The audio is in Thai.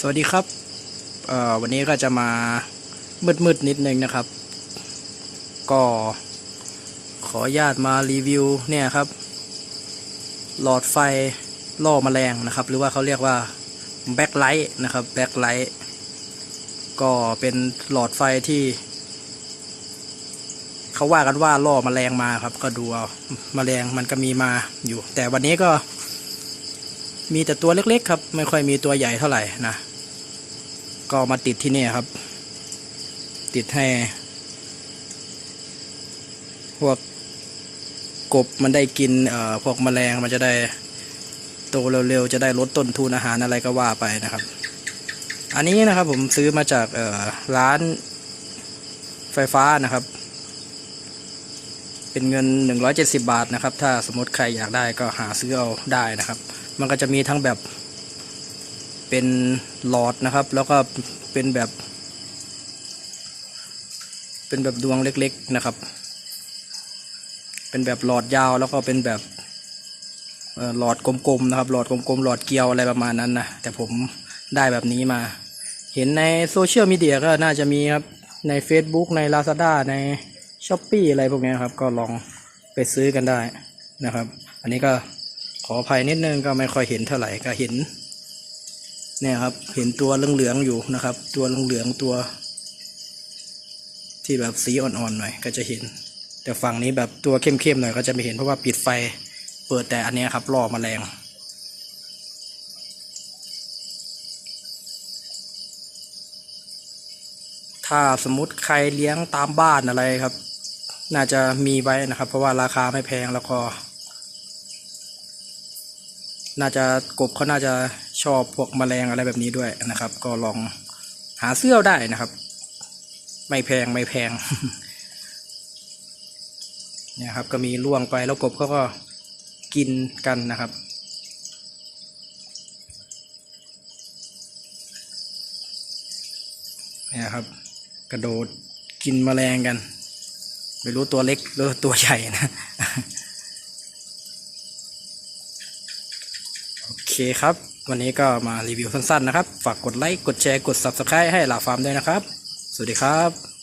สวัสดีครับเออวันนี้ก็จะมามืดๆนิดนึงนะครับ ก็ขออนุญาตมารีวิวเนี่ยครับ หลอดไฟล่อแมลงนะครับ หรือว่าเขาเรียกว่าแบ็คไลท์นะครับแบ็คไลท์ก็เป็นหลอดไฟที่ เขาว่ากันว่าล่อแมลงมาครับ ก็ดูเอาแมลงมันก็มีมาอยู่ แต่วันนี้ก็มีแต่ตัวเล็กๆครับ ไม่ค่อยมีตัวใหญ่เท่าไหร่นะ ก็มาติดที่นี่ครับ ติดให้ พวกกบมันได้กินพวกแมลงมันจะได้โตเร็วๆ จะได้ลดต้นทุนอาหารอะไรก็ว่าไปนะครับ อันนี้นะครับผมซื้อมาจากร้านไฟฟ้านะครับ เป็นเงิน 170 บาทนะครับ ถ้าสมมติใครอยากได้ก็หาซื้อเอาได้นะครับ มันก็จะมีทั้งแบบ เป็นหลอดนะครับ แล้วก็เป็นแบบ เป็นแบบดวงเล็กๆนะครับ เป็นแบบหลอดยาวแล้วก็เป็นแบบหลอดกลมๆนะครับหลอดกลมๆหลอดเกลียวอะไรประมาณนั้นนะแต่ผมได้แบบนี้มา เห็นในโซเชียลมีเดียก็น่าจะมีครับ ใน Facebook ใน Lazada ใน s h อ p e e อะไรพวกนี้ครับ ก็ลองไปซื้อกันได้นะครับ อันนี้ก็ขออภัยนิดนึงก็ไม่ค่อยเห็นเท่าไหร่ก็เห็น เนี่ยครับเห็นตัวเหลืองๆอยู่นะครับ ตัวเหลืองๆตัว ที่แบบสีอ่อนๆหน่อยก็จะเห็น แต่ฝั่งนี้แบบตัวเข้มๆหน่อยก็จะไม่เห็นเพราะว่าปิดไฟเปิดแต่อันนี้ครับล่อแมลงถ้าสมมุติใครเลี้ยงตามบ้านอะไรครับ น่าจะมีไว้นะครับ เพราะว่าราคาไม่แพงแล้วก็ น่าจะกบเขาน่าจะ ชอบพวกแมลงอะไรแบบนี้ด้วยนะครับ ก็ลองหาเสื้อได้นะครับ ไม่แพงไม่แพงเนี่ยครับก็มีล่วงไปแล้วกบเขาก็กินกันนะครับ เนี่ยครับ กระโดดกินแมลงกัน ไม่รู้ตัวเล็กหรือตัวใหญ่นะโอเคครับ วันนี้ก็มารีวิวสั้นๆนะครับ ฝากกดไลค์ กดแชร์ กด Subscribe ให้หลาฟาร์มด้วยนะครับ สวัสดีครับ